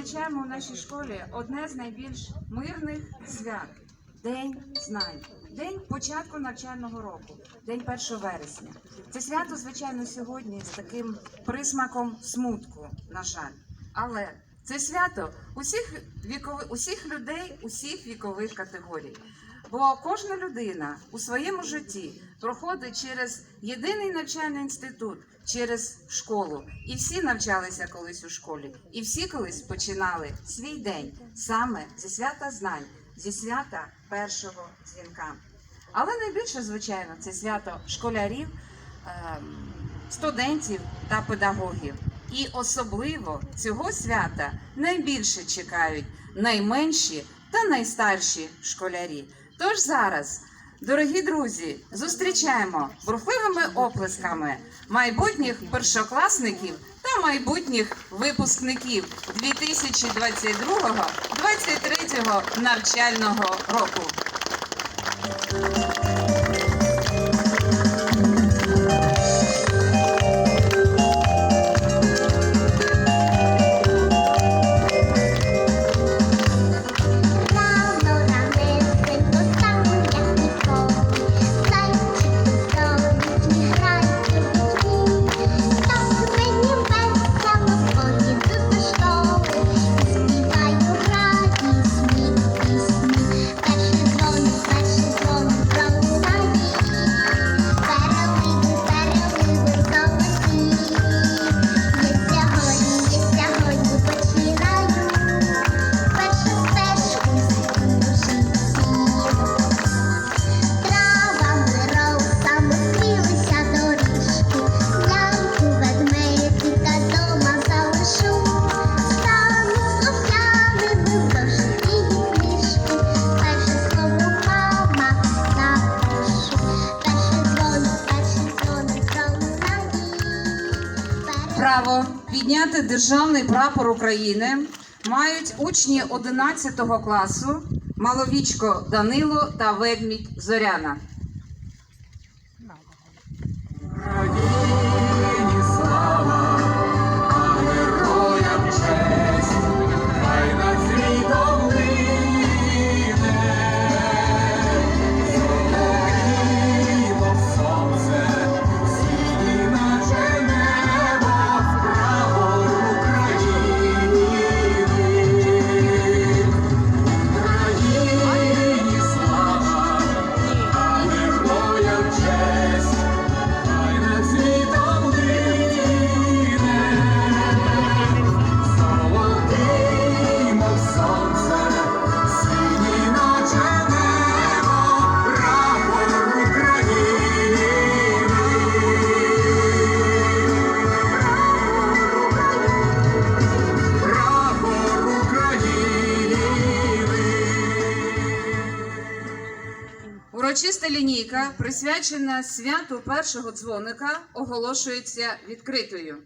відзначаємо в нашій школі одне з найбільш мирних свят День знань, день початку навчального року, день 1 вересня. Це свято, звичайно, сьогодні з таким присмаком смутку, на жаль. Але це свято усіх вікових, усіх людей, усіх вікових категорій. Бо кожна людина у своєму житті проходить через єдиний навчальний інститут, через школу. І всі навчалися колись у школі, і всі колись починали свій день саме зі свята знань, зі свята першого дзвінка. Але найбільше, звичайно, це свято школярів, ем, студентів та педагогів. І особливо цього свята найбільше чекають найменші та найстарші школярі. Тож зараз, дорогі друзі, зустрічаємо бурхливими оплесками майбутніх першокласників та майбутніх випускників 2022-2023 навчального року. Право підняти державний прапор України мають учні 11 класу Маловічко Данило та Ведмідь Зоряна. Урочиста лінійка, присвячена святу першого дзвоника, оголошується відкритою.